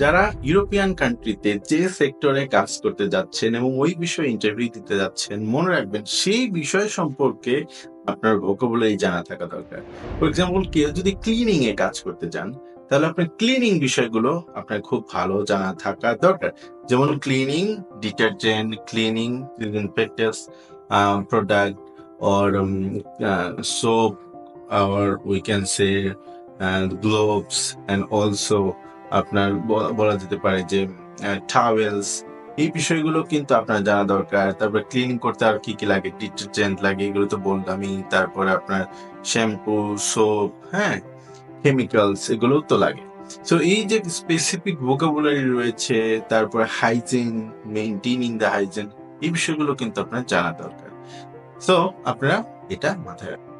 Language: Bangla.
যারা ইউরোপিয়ান কান্ট্রিতে যে সেক্টরে কাজ করতে যাচ্ছেন এবং ওই বিষয়ে ইন্টারভিউ দিতে যাচ্ছেন মনে রাখবেন সেই বিষয় সম্পর্কে আপনার ভোকাবুলারি জানা থাকা দরকার। ফর এক্সাম্পল কেউ যদি ক্লিনিং এ কাজ করতে যান তাহলে আপনার ক্লিনিং বিষয়গুলো আপনার খুব ভালো জানা থাকা দরকার। যেমন cleaning detergent cleaning disinfectants product soap or we can say uh, gloves and also আপনার বলা যেতে পারে যে টাওয়েলস এই বিষয়গুলো কিন্তু আপনার জানা দরকার। তারপর ক্লিনিং করতে আর কি কি লাগে? ডিটারজেন্ট লাগে, এগুলো তো বললামই। তারপরে আপনার শ্যাম্পু সোপ হ্যাঁ কেমিক্যালস এগুলো তো লাগে। সো এই যে স্পেসিফিক ভোকাবুলারি রয়েছে, তারপর হাইজিন মেনটেনিং দ্য হাইজিন এই বিষয়গুলো কিন্তু আপনার জানা দরকার। সো আপনারা এটা মাথায় রাখবেন